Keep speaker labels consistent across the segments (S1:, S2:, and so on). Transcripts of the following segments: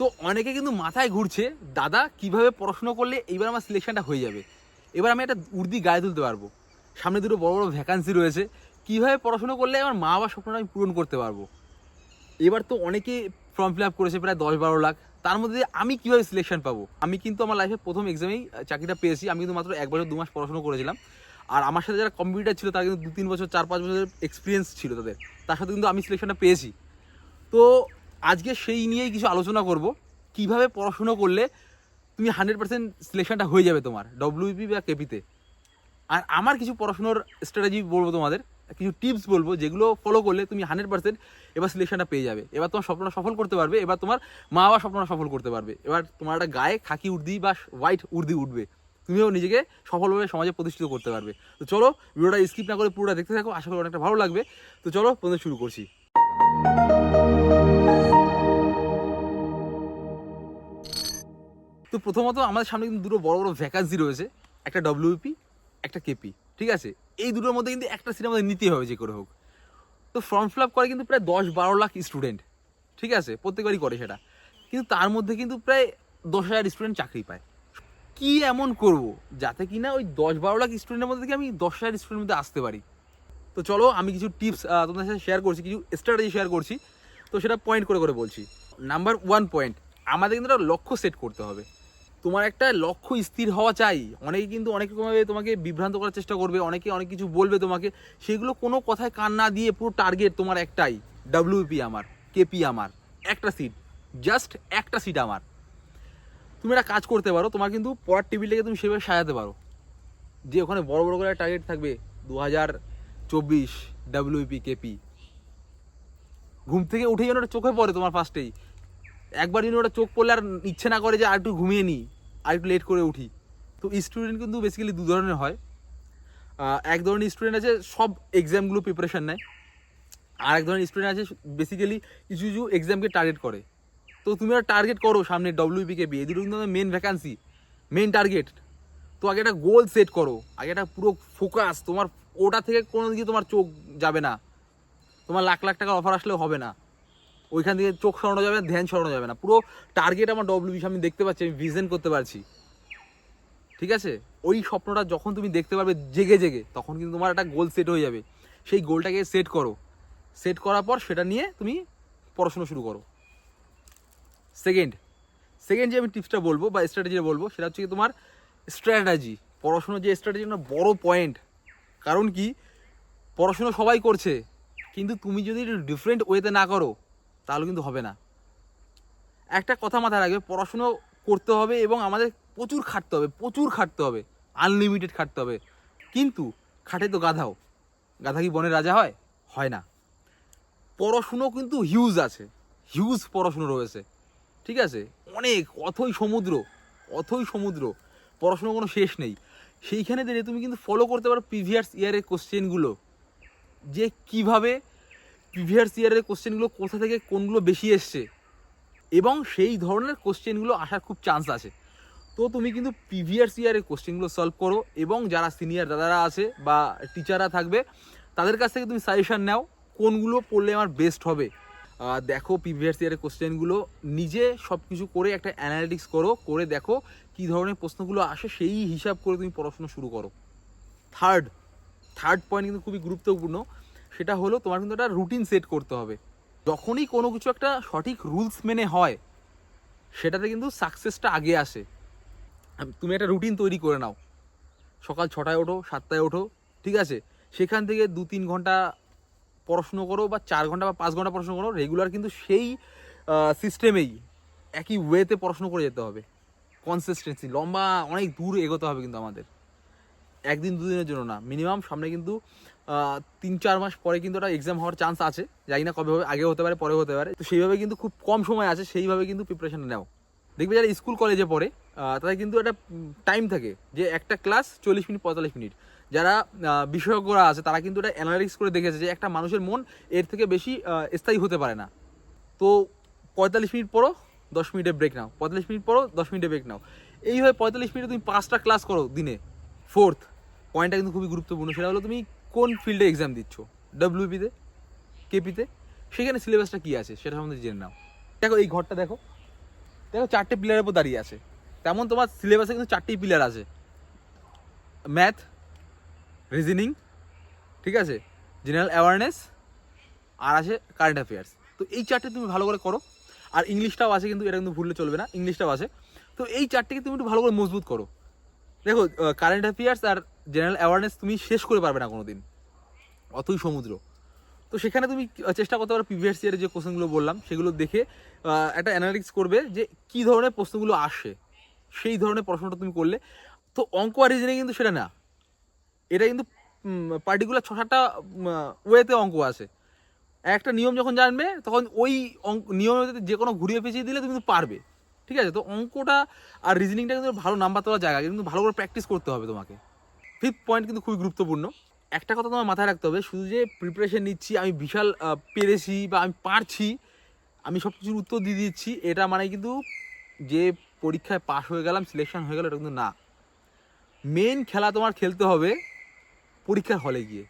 S1: তো অনেকে কিন্তু মাথায় ঘুরছে, দাদা, কীভাবে পড়াশুনো করলে এইবার আমার সিলেকশনটা হয়ে যাবে? এবার আমি একটা উর্দি গায়ে তুলতে পারব। সামনে দুটো বড় বড় ভ্যাকান্সি রয়েছে। কীভাবে পড়াশুনো করলে আমার মা বাবার স্বপ্নটা আমি পূরণ করতে পারব? এবার তো অনেকে ফর্ম ফিল আপ করেছে প্রায় দশ বারো লাখ। তার মধ্যে আমি কীভাবে সিলেকশন পাবো? আমি কিন্তু আমার লাইফে প্রথম এক্সামেই চাকরিটা পেয়েছি। আমি কিন্তু মাত্র এক বছর দু মাস পড়াশুনো করেছিলাম। আর আমার সাথে যারা কম্পিউটার ছিল, তারা কিন্তু দু তিন বছর, চার পাঁচ বছরের এক্সপিরিয়েন্স ছিল তাদের। তার সাথে কিন্তু আমি সিলেকশনটা পেয়েছি। তো আজকে সেই নিয়েই কিছু আলোচনা করব। কীভাবে পড়াশুনো করলে তুমি হান্ড্রেড পার্সেন্ট সিলেকশনটা হয়ে যাবে তোমার ডব্লিউপি বা কেপিতে আর আমার কিছু পড়াশুনোর স্ট্র্যাটেজি বলব তোমাদের, কিছু টিপস বলব, যেগুলো ফলো করলে তুমি হান্ড্রেড পার্সেন্ট এবার সিলেকশনটা পেয়ে যাবে। এবার তোমার স্বপ্নটা সফল করতে পারবে, এবার তোমার মা বাবা স্বপ্নটা সফল করতে পারবে। এবার তোমার একটা গায়ে খাকি উর্দি বা হোয়াইট উর্দি উঠবে। তুমিও নিজেকে সফলভাবে সমাজে প্রতিষ্ঠিত করতে পারবে। তো চলো, ভিডিওটা স্কিপ না করে পুরোটা দেখতে থাকো, আশা করি অনেকটা ভালো লাগবে। তো চলো, প্রথমে শুরু করছি। তো প্রথমত আমাদের সামনে কিন্তু দুটো বড় বড় ভ্যাকান্সি রয়েছে, একটা ডব্লিউপি একটা কেপি ঠিক আছে? এই দুটোর মধ্যে কিন্তু একটা সিট আমাদের নিতে হবে যে করে হোক। তো ফর্ম ফিল আপ করে কিন্তু প্রায় দশ বারো লাখ স্টুডেন্ট ঠিক আছে? প্রত্যেকবারই করে সেটা। কিন্তু তার মধ্যে কিন্তু প্রায় দশ হাজার স্টুডেন্ট চাকরি পায়। কি এমন করব? যাতে কি না ওই দশ বারো লাখ স্টুডেন্টের মধ্যে থেকে আমি দশ হাজার স্টুডেন্টের মধ্যে আসতে পারি। তো চলো, আমি কিছু টিপস তোমাদের সাথে শেয়ার করছি, কিছু স্ট্র্যাটেজি শেয়ার করছি। তো সেটা পয়েন্ট করে করে বলছি। নাম্বার ওয়ান পয়েন্ট আমাদের কিন্তু একটা লক্ষ্য সেট করতে হবে। তোমার একটা লক্ষ্য স্থির হওয়া চাই। অনেকে কিন্তু অনেক রকমভাবে তোমাকে বিভ্রান্ত করার চেষ্টা করবে, অনেকে অনেক কিছু বলবে তোমাকে। সেগুলো কোনো কথায় কান না দিয়ে পুরো টার্গেট তোমার একটাই ডাব্লিউপি আমার কেপি আমার, একটা সিট জাস্ট একটা সিট আমার। তুমি একটা কাজ করতে পারো, তোমার কিন্তু পড়ার টেবিলটাকে তুমি সেভাবে সাজাতে পারো। যে ওখানে বড় বড় করে টার্গেট থাকবে দু হাজার চব্বিশ ডাব্লিউপি কেপি ঘুম থেকে উঠে যেন চোখে পড়ে তোমার ফার্স্টেই একবার যদি ওটা চোখ পড়লে আর ইচ্ছে না করে যে আর একটু ঘুমিয়ে নিই, আর একটু লেট করে উঠি। তো স্টুডেন্ট কিন্তু বেসিক্যালি দু ধরনের হয়। এক ধরনের স্টুডেন্ট আছে, সব এক্সামগুলো প্রিপারেশান নেয়। আর এক ধরনের স্টুডেন্ট আছে বেসিক্যালি কিছু কিছু এক্সামকে টার্গেট করে। তো তুমি একটা টার্গেট করো সামনে ডব্লিউপিকে বি এই দুটো কিন্তু মেন ভ্যাকান্সি মেন টার্গেট তো আগে একটা গোল সেট করো, আগে একটা পুরো ফোকাস তোমার ওটা থেকে কোনো দিকে তোমার চোখ যাবে না। তোমার লাখ লাখ টাকার অফার আসলেও হবে না। ওইখান থেকে চোখ সরানো যাবে না, ধ্যান সরানো যাবে না। পুরো টার্গেট আমার ডব্লিউবি আমি দেখতে পাচ্ছি, আমি ভিজন করতে পারছি। ঠিক আছে? ওই স্বপ্নটা যখন তুমি দেখতে পারবে জেগে জেগে, তখন কিন্তু তোমার একটা গোল সেট হয়ে যাবে। সেই গোলটাকে সেট করো। সেট করার পর সেটা নিয়ে তুমি পড়াশুনো শুরু করো। সেকেন্ড সেকেন্ড যে আমি টিপসটা বলব বা স্ট্র্যাটেজি বলব, সেটা হচ্ছে তোমার স্ট্র্যাটেজি পড়াশোনার যে স্ট্র্যাটেজি না বড় পয়েন্ট কারণ কি? পড়াশোনা সবাই করছে। কিন্তু তুমি যদি ডিফারেন্ট ওয়েতে না করো তাহলে কিন্তু হবে না। একটা কথা মাথায় রাখবে, পড়াশুনো করতে হবে এবং আমাদের প্রচুর খাটতে হবে, প্রচুর খাটতে হবে আনলিমিটেড খাটতে হবে। কিন্তু খাটে তো গাধাও, গাধা কি বনের রাজা হয়? হয় না। পড়াশুনো কিন্তু হিউজ আছে হিউজ পড়াশুনো রয়েছে, ঠিক আছে? অনেক, অথই সমুদ্র অথই সমুদ্র পড়াশুনো কোনো শেষ নেই। সেইখানে দাঁড়িয়ে তুমি কিন্তু ফলো করতে পারো প্রিভিয়াস ইয়ারের কোশ্চেনগুলো যে কীভাবে প্রিভিয়াস ইয়ারের কোশ্চেনগুলো কোথা থেকে কোনগুলো বেশি এসছে? এবং সেই ধরনের কোশ্চেনগুলো আসার খুব চান্স আছে। তো তুমি কিন্তু প্রিভিয়াস ইয়ারের কোশ্চেনগুলো সলভ করো এবং যারা সিনিয়র দাদারা আছে বা টিচাররা থাকবে, তাদের কাছ থেকে তুমি সাজেশান নাও কোনগুলো পড়লে আমার বেস্ট হবে। দেখো প্রিভিয়াস ইয়ারের কোশ্চেনগুলো নিজে সব কিছু করে একটা অ্যানালিটিক্স করো, করে দেখো কী ধরনের প্রশ্নগুলো আসে, সেই হিসাব করে তুমি পড়াশোনা শুরু করো। থার্ড থার্ড পয়েন্ট কিন্তু খুবই গুরুত্বপূর্ণ। সেটা হলো তোমার কিন্তু একটা রুটিন সেট করতে হবে। যখনই কোনো কিছু একটা সঠিক রুলস মেনে হয়, সেটাতে কিন্তু সাকসেসটা আগে আসে। তুমি একটা রুটিন তৈরি করে নাও। সকাল ছটায় ওঠো, সাতটায় ওঠো, ঠিক আছে? সেখান থেকে দু তিন ঘণ্টা পড়াশুনো করো বা চার ঘণ্টা বা পাঁচ ঘণ্টা পড়াশুনো করো রেগুলার কিন্তু সেই সিস্টেমেই একই ওয়েতে পড়াশুনো করে যেতে হবে। কনসিস্টেন্সি লম্বা, অনেক দূর এগোতে হবে কিন্তু আমাদের। একদিন দুদিনের জন্য না মিনিমাম সামনে কিন্তু তিন চার মাস পরে কিন্তু একটা এক্সাম হওয়ার চান্স আছে। জানি না কবে হবে আগে হতে পারে পরে হতে পারে। তো সেইভাবে কিন্তু খুব কম সময় আছে, সেইভাবে কিন্তু প্রিপারেশন নেও। দেখবে যারা স্কুল কলেজে পড়ে তাদের কিন্তু একটা টাইম থাকে যে একটা ক্লাস চল্লিশ মিনিট, পঁয়তাল্লিশ মিনিট। যারা বিশেষজ্ঞরা আছে, তারা কিন্তু এটা অ্যানালাইসিস করে দেখেছে যে একটা মানুষের মন এর থেকে বেশি স্থায়ী হতে পারে না। তো পঁয়তাল্লিশ মিনিট পরও দশ মিনিটে ব্রেক নাও। পঁয়তাল্লিশ মিনিট পরও দশ মিনিটে ব্রেক নাও। এইভাবে পঁয়তাল্লিশ মিনিটে তুমি পাঁচটা ক্লাস করো দিনে। ফোর্থ পয়েন্টটা কিন্তু খুবই গুরুত্বপূর্ণ। সেটা হলো তুমি কোন ফিল্ডে এক্সাম দিচ্ছ? ডব্লিউপিতে কেপিতে সেখানে সিলেবাসটা কী আছে? সেটা সম্বন্ধে জেনে নাও। দেখো, এই ঘরটা দেখো। দেখো, চারটে পিলারের উপর দাঁড়িয়ে আছে। তেমন তোমার সিলেবাসে কিন্তু চারটেই পিলার আছে। ম্যাথ রিজনিং ঠিক আছে? জেনারেল অ্যাওয়ারনেস আর আছে কারেন্ট অ্যাফেয়ার্স তো এই চারটে তুমি ভালো করে করো। আর ইংলিশটাও আছে কিন্তু, এটা কিন্তু ভুললে চলবে না। ইংলিশটাও আছে। তো এই চারটেকে তুমি একটু ভালো করে মজবুত করো। দেখো কারেন্ট অ্যাফেয়ার্স আর জেনারেল অ্যাওয়ারনেস তুমি শেষ করে পারবে না কোনো দিন অতই সমুদ্র। তো সেখানে তুমি চেষ্টা করতে পারো প্রিভিয়াস ইয়ারের যে কোশ্চেনগুলো বললাম, সেগুলো দেখে একটা অ্যানালিটিক্স করবে যে কী ধরনের প্রশ্নগুলো আসে। সেই ধরনের প্রশ্নটা তুমি করলে। তো অঙ্ক আর রিজনিং কিন্তু সেটা না। এটা কিন্তু পার্টিকুলার ছ সাতটা ওয়েতে অঙ্ক আছে। একটা নিয়ম যখন জানবে, তখন ওই অঙ্ক নিয়মের যে কোনো ঘুরিয়ে পেঁচিয়ে দিলে তুমি কিন্তু পারবে। ঠিক আছে? তো অঙ্কটা আর রিজনিংটা কিন্তু ভালো নাম্বার তোলার জায়গা, কিন্তু ভালো করে প্র্যাকটিস করতে হবে তোমাকে। ফিফথ পয়েন্ট কিন্তু খুবই গুরুত্বপূর্ণ। একটা কথা তোমার মাথায় রাখতে হবে, শুধু যে প্রিপারেশন নিচ্ছি, আমি বিশাল পেরেছি বা আমি পারছি, আমি সব কিছুর উত্তর দিয়ে দিচ্ছি, এটা মানে কিন্তু যে পরীক্ষায় পাশ হয়ে গেলাম সিলেকশন হয়ে গেল, এটা কিন্তু না। মেন খেলা তোমার খেলতে হবে পরীক্ষার হলে গিয়ে।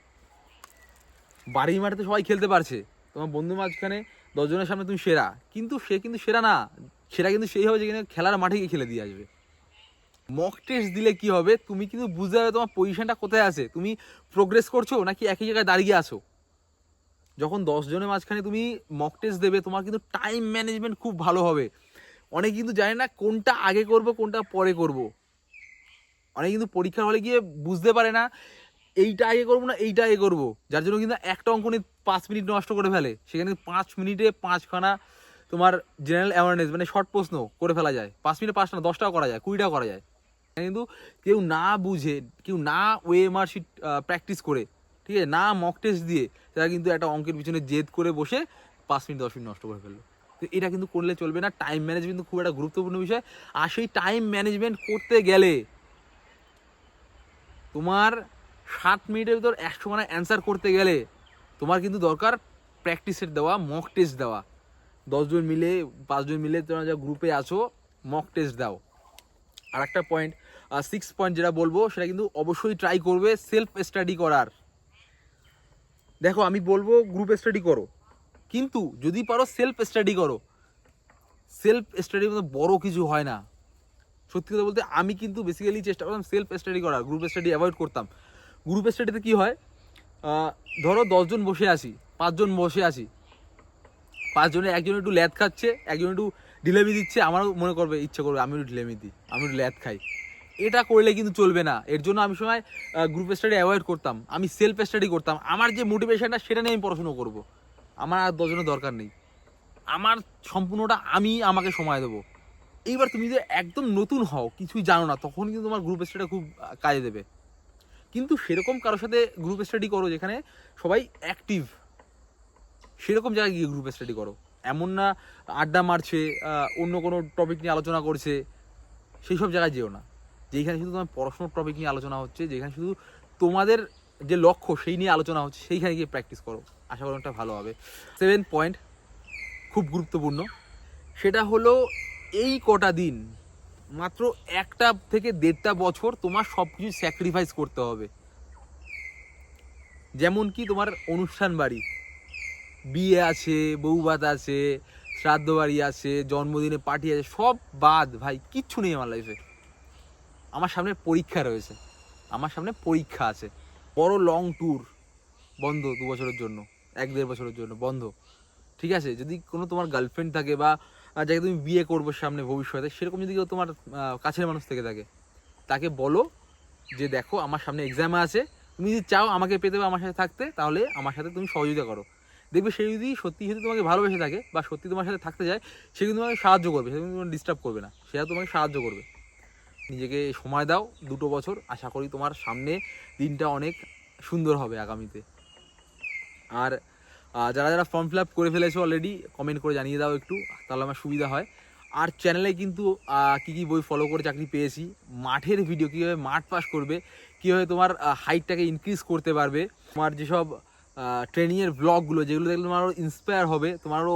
S1: বাড়ির মাঠে সবাই খেলতে পারছে, তোমার বন্ধু মাঝখানে দশজনের সামনে তুমি সেরা, কিন্তু সে কিন্তু সেরা না সেটা কিন্তু সেই হবে যেখানে খেলার মাঠে গিয়ে খেলে দিয়ে আসবে। মক টেস্ট দিলে কি হবে? তুমি কিন্তু বুঝতে পারবে তোমার পজিশনটা কোথায় আছে। তুমি প্রোগ্রেস করছ নাকি একই জায়গায় দাঁড়িয়ে আছো? যখন দশ জনের মাঝখানে তুমি মক টেস্ট দেবে তোমার কিন্তু টাইম ম্যানেজমেন্ট খুব ভালো হবে। অনেকে কিন্তু জানে না কোনটা আগে করব কোনটা পরে করব। অনেকে কিন্তু পরীক্ষার হলে গিয়ে বুঝতে পারে না এইটা আগে করব না এইটা আগে করব। যার জন্য কিন্তু একটা অঙ্ক নিয়ে পাঁচ মিনিট নষ্ট করে ফেলে। সেখানে পাঁচ মিনিটে পাঁচখানা তোমার জেনারেল অ্যাওয়ারনেস মানে শর্ট প্রশ্ন করে ফেলা যায়। পাঁচ মিনিটে পাঁচটা না, দশটাও করা যায় কুড়িটাও করা যায়। কিন্তু কেউ না বুঝে, কেউ না ওএমআর শিট প্র্যাকটিস করে, ঠিক আছে? না মক টেস্ট দিয়ে তারা কিন্তু একটা অঙ্কের পিছনে জেদ করে বসে পাঁচ মিনিট, দশ মিনিট নষ্ট করে ফেলল। তো এটা কিন্তু করলে চলবে না। টাইম ম্যানেজমেন্ট খুব একটা গুরুত্বপূর্ণ বিষয়। আর সেই টাইম ম্যানেজমেন্ট করতে গেলে তোমার সাত মিনিটের ভিতর একশো মানে অ্যান্সার করতে গেলে তোমার কিন্তু দরকার প্র্যাকটিসের দেওয়া মক টেস্ট দেওয়া। দশজন মিলে পাঁচজন মিলে তোমরা যা গ্রুপে আছো মক টেস্ট দাও। আর একটা পয়েন্ট সিক্স পয়েন্ট যেটা বলব, সেটা কিন্তু অবশ্যই ট্রাই করবে সেলফ স্টাডি করার। দেখো, আমি বলব গ্রুপ স্টাডি করো। কিন্তু যদি পারো সেলফ স্টাডি করো। সেলফ স্টাডি মতো বড় কিছু হয় না। সত্যি কথা বলতে, আমি কিন্তু বেসিক্যালি চেষ্টা করতাম সেলফ স্টাডি করার গ্রুপ স্টাডি অ্যাভয়েড করতাম। গ্রুপ স্টাডিতে কী হয়? ধরো দশজন বসে আছি পাঁচজন বসে আছি। পাঁচজনে একজন একটু ল্যাদ খাচ্ছে, একজন একটু ঢিলেমি দিচ্ছে, আমারও মনে করবে, ইচ্ছে করবে আমি একটু ঢিলেমি দিই আমি একটু ল্যাদ খাই। এটা করলে কিন্তু চলবে না। এর জন্য আমি সময় গ্রুপ স্টাডি অ্যাভয়েড করতাম। আমি সেলফ স্টাডি করতাম। আমার যে মোটিভেশনটা সেটা নিয়ে আমি পড়াশুনো করব। আমার আর দশজনের দরকার নেই। আমার সম্পূর্ণটা আমি আমাকে সময় দেবো। এইবার তুমি যে একদম নতুন হও, কিছুই জানো না, তখন কিন্তু তোমার গ্রুপ স্টাডি খুব কাজে দেবে। কিন্তু সেরকম কারোর সাথে গ্রুপ স্টাডি করো যেখানে সবাই অ্যাক্টিভ সেরকম জায়গায় গিয়ে গ্রুপ স্টাডি করো। এমন না আড্ডা মারছে অন্য কোনো টপিক নিয়ে আলোচনা করছে সেই সব জায়গায় যেও না। যেখানে শুধু তোমার পড়াশোনার টপিক নিয়ে আলোচনা হচ্ছে, যেখানে শুধু তোমাদের যে লক্ষ্য সেই নিয়ে আলোচনা হচ্ছে, সেইখানে গিয়ে প্র্যাকটিস করো। আশা করি একটা ভালো হবে। সেভেন পয়েন্ট খুব গুরুত্বপূর্ণ, সেটা হলো এই কটা দিন, মাত্র একটা থেকে দেড়টা বছর তোমার সব কিছু স্যাক্রিফাইস করতে হবে। যেমন কি তোমার অনুষ্ঠান বাড়ি, বিয়ে আছে বউভাত আছে শ্রাদ্ধ বাড়ি আছে, জন্মদিনে পার্টি আছে, সব বাদ, ভাই, কিচ্ছু নেই আমার লাইফে আমার সামনে পরীক্ষা রয়েছে। আমার সামনে পরীক্ষা আছে। বড় লং ট্যুর বন্ধ দু বছরের জন্য। এক দেড় বছরের জন্য। বন্ধ। ঠিক আছে? যদি কোনো তোমার গার্লফ্রেন্ড থাকে বা যাকে তুমি বিয়ে করব সামনে ভবিষ্যতে, সেরকম যদি কেউ তোমার কাছের মানুষ থেকে থাকে, তাকে বলো যে দেখো, আমার সামনে এক্সাম আছে। তুমি যদি চাও আমাকে পেতে বা আমার সাথে থাকতে, তাহলে আমার সাথে তুমি সহযোগিতা করো। দেখবে সে যদি সত্যি সত্যি তোমাকে ভালোবেসে থাকে বা সত্যি তোমার সাথে থাকতে চায়, সে কিন্তু তোমাকে সাহায্য করবে। সে কিন্তু তোমাকে ডিস্টার্ব করবে না। সেটা তোমাকে সাহায্য করবে। নিজেকে সময় দাও দুটো বছর। আশা করি তোমার সামনে দিনটা অনেক সুন্দর হবে আগামীতে। আর যারা যারা ফর্ম ফিল আপ করে ফেলেছো অলরেডি কমেন্ট করে জানিয়ে দাও একটু, তাহলে আমার সুবিধা হয়। আর চ্যানেলে কিন্তু কি কি বই ফলো করে চাকরি পেয়েছি, মাঠের ভিডিও কীভাবে মাঠ পাস করবে, কীভাবে তোমার হাইটটাকে ইনক্রিজ করতে পারবে, তোমার যেসব ট্রেনিংয়ের ব্লগগুলো যেগুলো দেখলে তোমার ইন্সপায়ার হবে, তোমারও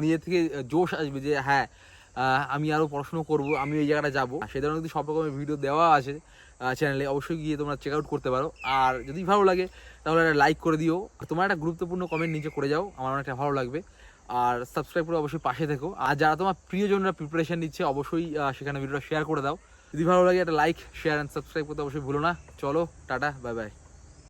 S1: নিজের থেকে জোশ আসবে যে হ্যাঁ আমি আরও পড়াশুনো করব আমি এই জায়গাটা যাব। সে ধরনের কিন্তু সব রকমের ভিডিও দেওয়া আছে চ্যানেলে অবশ্যই গিয়ে তোমরা চেক আউট করতে পারো। আর যদি ভালো লাগে, তাহলে একটা লাইক করে দিও। তোমার একটা গুরুত্বপূর্ণ কমেন্ট নিচে করে যাও, আমার অনেকটা ভালো লাগবে। আর সাবস্ক্রাইব করে অবশ্যই পাশে থেকো। আর যারা তোমার প্রিয়জনরা প্রিপারেশন নিচ্ছে, অবশ্যই সেখানে ভিডিওটা শেয়ার করে দাও। যদি ভালো লাগে, একটা লাইক শেয়ার অ্যান্ড সাবস্ক্রাইব করতে অবশ্যই ভুলো না। চলো, টাটা বাই বাই